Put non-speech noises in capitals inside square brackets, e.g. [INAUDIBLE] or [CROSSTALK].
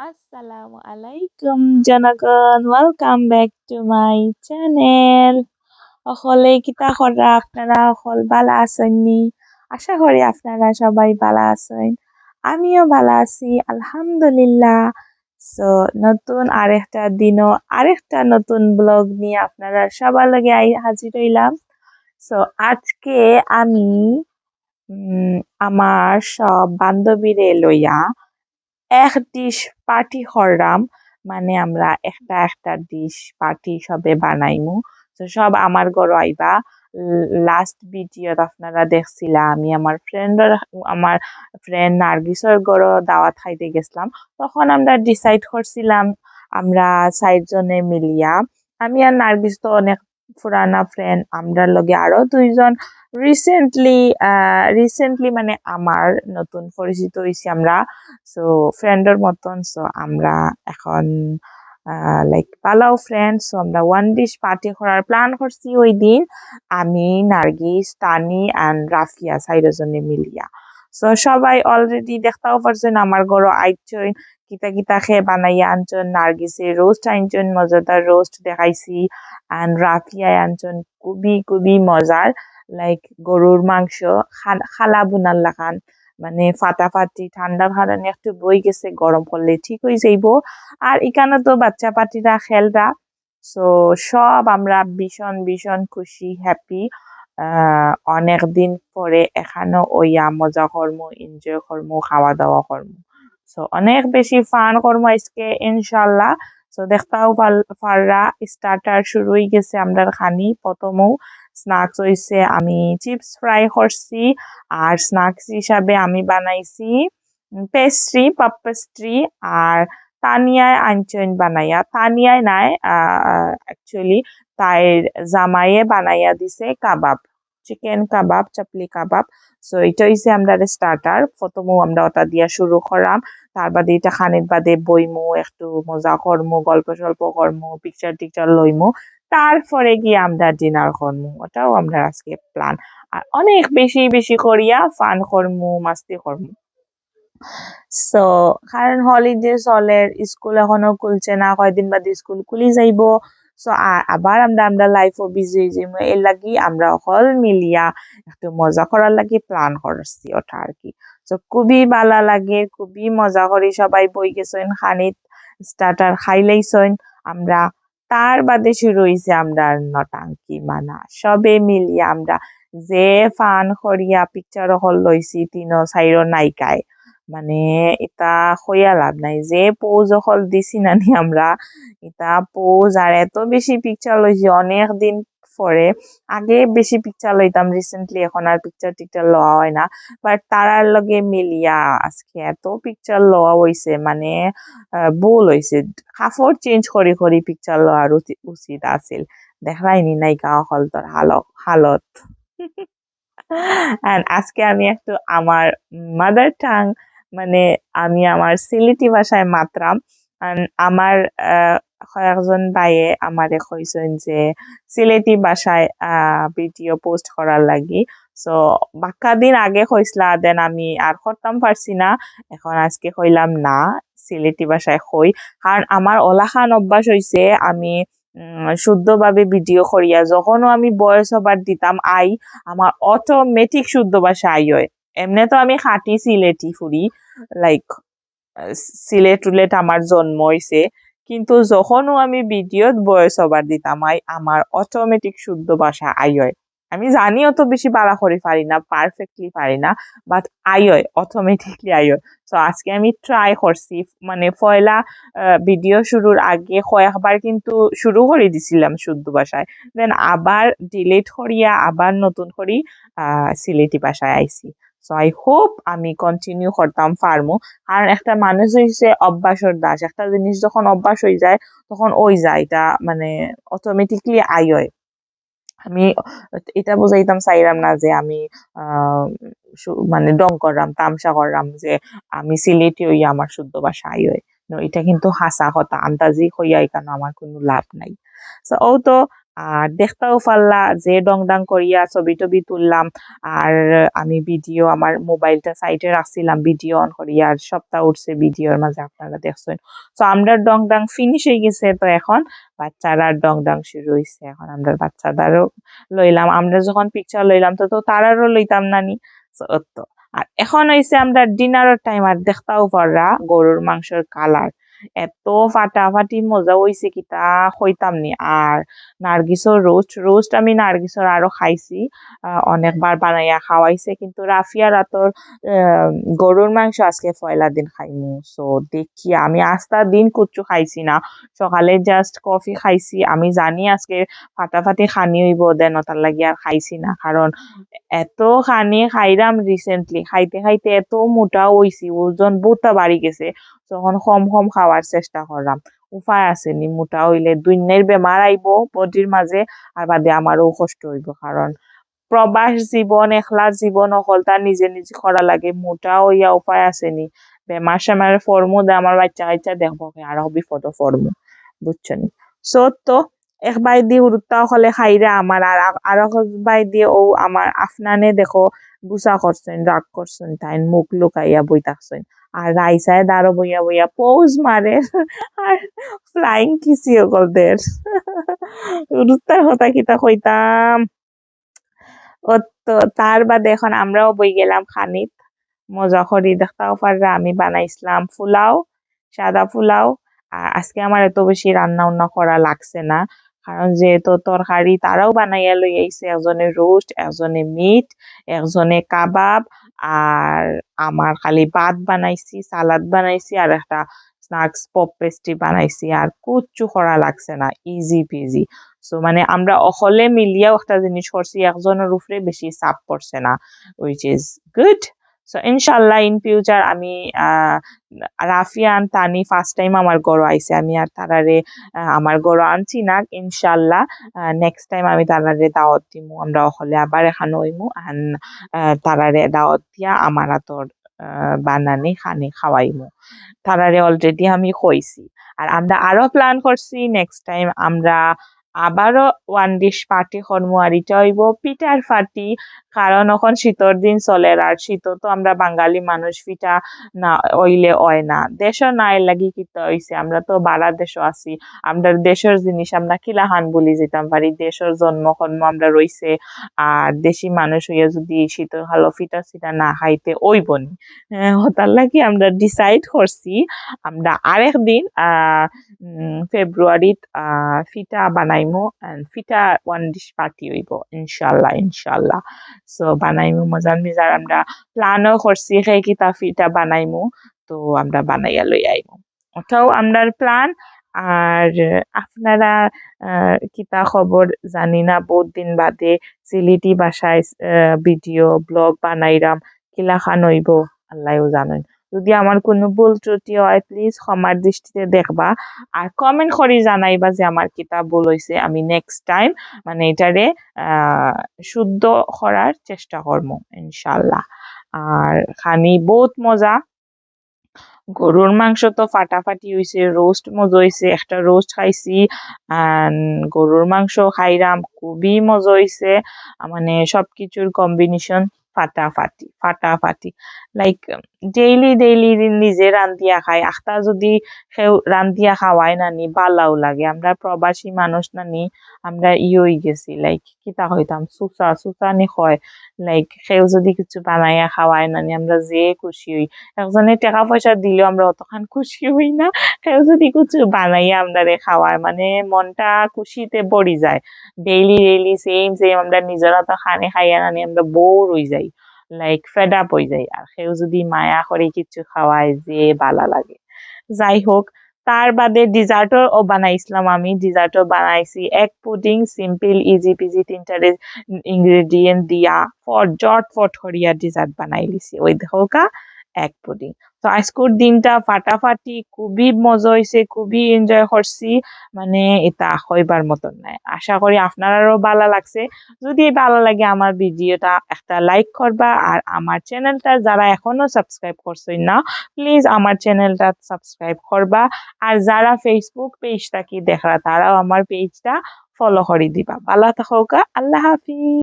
Assalamu alaikum জনগণ welcome back to my channel অকলে কিতা করা আপনারা অকল বালা আসেননি আশা করি আপনারা সবাই বালা আছেন। আমিও বালা আছি, আলহামদুলিল্লাহ। সো নতুন আরেকটা দিনও, আরেকটা নতুন ব্লগ নিয়ে আপনারা সবার লগে হাজির হইলাম। সো আজকে আমি আমার সব বান্ধবীরে লইয়া এক ডিশ পার্টি করলাম মানে আমরা একটা একটা ডিশ পার্টি সবে বানাইমু। তো সব আমার ঘর আইবা। লাস্ট ভিডিও আপনারা দেখছিলা, আমি আমার ফ্রেন্ডর আমার ফ্রেন্ড নার্গিসর ঘর দাওয়াত খাইতে গেছিলাম। তখন আমরা ডিসাইড করছিলাম, আমরা জনে মিলিয়া। আমি আর নার্গিস তো অনেক পুরানা ফ্রেন্ড আমরার লগে আরও দুইজন রিসেন্টলি রিসেন্টলি মানে আমার নতুন পরিচিত হয়েছি আমরা। সো ফ্রেন্ডের মতন সো আমরা এখন লাইক পালাও ফ্রেন্ড সো আমরা ওয়ান ডিশ পার্টি করার প্ল্যান করছি ওই দিন। আমি, নার্গিস, তানি অ্যান্ড রাফিয়া সাইডজনে মিলিয়া। সো সবাই অলরেডি দেখতেও পারছেন, আমার ঘর আইচইন কিতা কিতা খেয়ে বানাইয়া আনছন নার্গিসে রোস্ট আনছন মজাদার রোস্ট দেখাইছি। অ্যান্ড রাফিয়া আনছন খুবই খুবই মজার লাইক গরুর মাংস খালা বুনার লাখান মানে ফাটাফাটি ঠান্ডার কারণে একটু বই গেছে গরম করলে ঠিক হয়ে যাইব। আর এখানে তো বাচ্চা পাটিরা খেলরা সো সব আমরা ভীষণ ভীষণ খুশি হ্যাপি অনেক দিন পরে এখানেও ওইয়া মজা করমু এনজয় করমু খাওয়া দাওয়া করমু সো অনেক বেশি ফান করমু আজকে ইনশাল্লাহ সো দেখতাও পাররা স্টার্টার শুরু হয়ে গেছে আমরা খানি। প্রথমও স্ন্যাক্স হইছে, আমি চিপস ফ্রাই করছি আর স্ন্যাক্স হিসাবে আমি বানাইছি পেস্ট্রি পাপ পেস্ট্রি আর তানিয়ায় আনচইন বানাইয়া, তানিয়ায় নাই অ্যাকচুয়ালি তাইর জামাইয়ে বানাইয়া দিছে কাবাব। চিকেন কাবাব, চাপলি কাবাব। সো এটা হইছে আমরা স্টার্টার প্রথমও আমরা ওটা দিয়া শুরু করাম। তার বাদে এটা খানির বাদে বইমু, একটু মজা করমু, গল্প সল্প করমু পিকচার টিকচার লইমু। তারপরে গিয়ে আমরা ডিনার করমু। ওটাও আমরা আজকে প্ল্যান আর অনেক বেশি বেশি করিয়া ফান করমু, মাস্তি করমু। সো কারণ হলিডে চলে স্কুল এখনও খুলছে না। কয়দিন বাদে স্কুল খুলি যাইব। সো আবার আমরা আমরা লাইফও বিজি হয়ে যাইব এর লাগি আমরা অকল মিলিয়া একটু মজা করার লাগি প্ল্যান করছি ওটা আর কি। সো খুবই ভালো লাগে, খুবই মজা করি সবাই বই গেছেন, খানিত স্টার্টার খাইলেইছেন আমরা, তার বাদে শুরু হয়েছে আমরা নটাঙ্কি মানা। সবে মিলিয়ে আমরা যে ফান করিয়া পিকচার হল লইছি তিন চাইর নায়িকায়। মানে এটা হইয়া লাভ নাই। যে পোজ হল দিছি নানি আমরা এটা পোজ আর এত বেশি পিকচার লইছি, অনেক দিন পরে। আগে বেশি পিকচার লইতাম রিসেন্টলি এখন আর পিকচার টিকচার লওয়া হয় না। বাট তারার লগে মিলিয়া আজকে এত পিকচার লওয়া হইছে মানে ভুল হইছে। কাপড় চেঞ্জ করি করি পিকচার লওয়ার উচিত আছিল। দেখাইনি নায়িকা হল তোর হালত। [LAUGHS] হালত আজকে আমি একটু আমার মাদার টাং মানে আমি আমার সিলেটি ভাষায় মাত্রাম। আমার কয়েকজন ভাইয়ে আমারে কইছেন যে সিলেটি ভাষায় ভিডিও পোস্ট করার লাগি। সো, বাক্কা দিন আগে কইসলা, দেন আমি আর করতাম পারছি না। এখন আজকে কইলাম না, সিলেটি ভাষায় কই। কারণ আমার ওলাখান অভ্যাস হইছে, আমি শুদ্ধভাবে ভিডিও করিয়া যখনও আমি বয়স হবার দিতাম, আই, আমার অটোমেটিক শুদ্ধ ভাষা আই হয়। এমনি তো আমি খাটি সিলেটি ফুরি লাইক সিলেট উলেট আমার জন্ম হয়েছে কিন্তু যখনও আমি ভিডিওত বয়স ওভার দিতাম আমার অটোমেটিক শুদ্ধ ভাষা আই হয় আমি জানি অত বেশি বাড়া করে পারি না পারফেক্টলি পারি না বাট আই হয় অটোমেটিকলি আই হয় সো আজকে আমি ট্রাই করছি মানে পয়লা ভিডিও শুরুর আগে কয়েকবার কিন্তু শুরু করে দিছিলাম শুদ্ধ ভাষায় দেন আবার ডিলিট করিয়া আবার নতুন করি সিলেটি ভাষায় আইছি। সো আই হোপ আমি কন্টিনিউ করতাম, পারমু। কারণ একটা মানুষ হয়েছে অভ্যাসর দাস। একটা জিনিস যখন অভ্যাস হয়ে যায়, তখন ওই যায় এটা মানে অটোমেটিকলি আই হয়। আমি এটা বুঝাইতাম চাইলাম না যে আমি মানে ডং করলাম তামসা করলাম যে আমি সিলেটি হইয়া আমার শুদ্ধ ভাষা আই হয়। এটা কিন্তু হাসা কথা। আন্দাজি হইয়া এখানে আমার কোনো লাভ নাই। ও তো আর দেখতেও পারলা যে ডং ডাং করিয়া ছবি টবি তুললাম। আর আমি ভিডিও আমার মোবাইলটা সাইডে রাখছিলাম ভিডিও অন করিয়া আর সপ্তাহ উঠছে ভিডিওর মাঝে, আপনারা দেখছেন। তো আমরা ডং ডাং ফিনিশ হয়ে গেছে তো এখন বাচ্চারা ডং ডাং শুরু হয়েছে এখন আমরা বাচ্চাদেরও লইলাম, আমরা যখন পিকচার লইলাম তো তো তারারও লইতাম নানি। তো আর এখন হইছে আমরা ডিনারের টাইম আর দেখতাও পাররা গরুর মাংসের কালার এত ফাটাফাটি মজা হইছে কিতা হইতাম নি। আর নার্গিসর রোস্ট রোস্ট আমি নার্গিসর আরও খাইছি অনেকবার বানাইয়া খাওয়াইছে। কিন্তু রাফিয়া রাতর গরুর মাংস আজকে পয়লা দিন খাইমু। সো দেখি, আমি আস্তা দিন কুচ্ছু খাইছি না। সকালে জাস্ট কফি খাইছি। আমি জানি আজকে ফাটাফাটি খানি হইব দেন ওটার লাগি আর খাইছি না। কারণ এত খানি খাইরাম রিসেন্টলি খাইতে খাইতে এত মোটা হইছি, ওজন বহুতা বাড়ি গেছে। তখন কম কম খাওয়ার চেষ্টা করলাম, উপায় আছে নি মোটা হইলে দুইনের বেমার আইব বডির মাঝে, আর বাদে আমারও কষ্ট হইব কারণ প্রবাস জীবন, একলা জীবন অকল তার নিজে নিজে করা লাগে, মোটা হইয়া উপায় আছে নি বেমার সেমার ফর্মু দে, আমার বাচ্চা কাচ্চা দেখব আরও বিপদ ফর্মু বুঝছেন সো তো এক বাই দি উরুত্তা হলে খাইরা আমার, আর আর এক বাই দিয়ে ও আমার, আফনানে দেখো গুসা করছেন রাগ করছেন তাই মুখ লুকাইয়া বই থাকছেন আর রাইসায় দাঁড়ো বইয়া বইয়া পোজ মারে আর ফ্লাইং কিসি ওগলদের উরুত্তার কথা কিতা কইতাম। ও তো তার বাদে এখন আমরাও বই গেলাম খানিত। মজা করি দেখতাও পাররা আমি বানাইছিলাম পোলাও সাদা আর আজকে আমার এত বেশি রান্না উন্না করা লাগছে না। কারণ যেহেতু তরকারি তারাও বানাইয়া লই আইছে একজনে রোস্ট একজনে মিট একজনে কাবাব আর আমার খালি ভাত বানাইছি সালাদ বানাইছি আর একটা স্ন্যাক্স পপ পেস্ট্রি বানাইছি আর কুচ্ছু করা লাগছে না ইজি পিজি সো মানে আমরা অকলে মিলিয়াও একটা জিনিস করছি, একজনের উপরে বেশি চাপ পড়ছে না উইচ ইজ গুড সো ইনশাল্লাহ ইন ফিউচার আমি আহ রাফিয়া আন তানি ফার্স্ট টাইম আমার গড় আইছে। আমি আর তারারে আমার গড় আনছি না ইনশাল্লাহ নেক্সট টাইম আমি তারারে দাওয়াত দিমু। আমরা অকলে আবার এখানে হইমু। তারারে দাওয়াত দিয়া আমার আহ, বানানি খানি খাওয়াইমু। তারারে অলরেডি আমি কইছি আর আমরা আরও প্ল্যান করছি নেক্সট টাইম আমরা আবারও ওয়ান ডিশ পার্টি করমু আর এটা হইব পিঠার পার্টি। কারণ এখন শীতর দিন চলে আর শীত তো আমরা বাঙালি মানুষ পিঠা না ওইলে হয় না। দেশও নাই লাগি কিতা হইছে, আমরা তো বাড়া দেশও আছি। আমরা দেশের জিনিস আমরা কিলাহান বলি যেতাম পারি, দেশের জন্ম কর্ম আমরা রইছে। আর দেশি মানুষ হইয়া যদি শীতর ভালো ফিটা সিটা না খাইতে ওইবনি হতার লাগি আমরা ডিসাইড করছি, আমরা আরেক দিন ফেব্রুয়ারিত ফিটা বানাইমু ফিটা ওয়ান ডিশ পার্টি হইব, ইনশাল্লাহ ইনশাল্লাহ। সো বানাইমু মজান মিজার আমরা প্ল্যানও করছি সেই কিতা ফিটা বানাইমু তো আমরা বানাইয়া লই আইমু ওটাও আমরার প্ল্যান আর আপনারা কিতা খবর জানি না বহুত দিন বাদে সিলিটি বাসায় ভিডিও ব্লগ বানাইরাম কিলাখান হইব আল্লাহও জানেন যদি আমার কোনো ভুল ত্রুটি হয় প্লিজ ক্ষমার দৃষ্টিতে দেখবা। আর কমেন্ট করে জানাইবা যে আমার কিতাব ভুল হয়েছে আমি নেক্সট টাইম মানে এটারে শুদ্ধ করার চেষ্টা করব ইনশাল্লাহ আর খানি বহুত মজা। গরুর মাংস তো ফাটাফাটি হয়েছে রোস্ট মজা হয়েছে একটা রোস্ট খাইছি। গরুর মাংস খাইরাম খুবই মজা হয়েছে মানে সবকিছুর কম্বিনেশন ফাটাফাটি ফাটাফাটি। লাইক ডেইলি ডেইলি নিজে রান্ধিয়া খাই আখটা যদি সেও রান্ধিয়া খাওয়াই নানি, বালাও লাগে। আমরা প্রবাসী মানুষ নানি, আমরা ই হয়ে গেছি। লাইক কিতা হইতাম সুসা সুসানি হয় লাইক সেও যদি কিছু বানাইয়া খাওয়াই নানি, আমরা যে খুশি হই। একজনে টাকা পয়সা দিলেও আমরা অতখান খুশি হই না। কেউ যদি কিছু বানাইয়া আমরা রে খাওয়ায় মানে মনটা খুশিতে ভরি যায়। ডেইলি ডেইলি সেম সেম আমরা নিজেরা তো খানে খাইয়া নানি, আমরা বোর হয়ে যাই। লাইক ফেড আপ হয়ে যায় আর সেও যদি মায়া করে কিছু খাওয়ায় যে ভালো লাগে। যাই হোক, তার বাদে ডিজার্টও বানাইছিলাম আমি। ডিজার্টও বানাইছি। এক পুডিং সিম্পল ইজি পিজি তিনটারে ইনগ্রেডিয়েন্ট দিয়া ফট জট ফট হরিয়া ডিজার্ট বানাই লিছি ওই দেখো এক পুডিং তো আজকের দিনটা ফাটাফাটি, খুবই মজা হয়েছে খুবই এনজয় করছি। মানে এটা হইবার মতন নাই। আশা করি আপনারারও ভালো লাগছে। যদি ভালো লাগে আমার ভিডিওটা, একটা লাইক করবা। আর আমার চ্যানেলটা যারা এখনও সাবস্ক্রাইব করছেন না প্লিজ আমার চ্যানেলটা সাবস্ক্রাইব করবা। আর যারা ফেসবুক পেজটা কি দেখরা তারাও আমার পেজটা ফলো করে দিবা। ভালো থাকা আল্লাহ হাফিজ।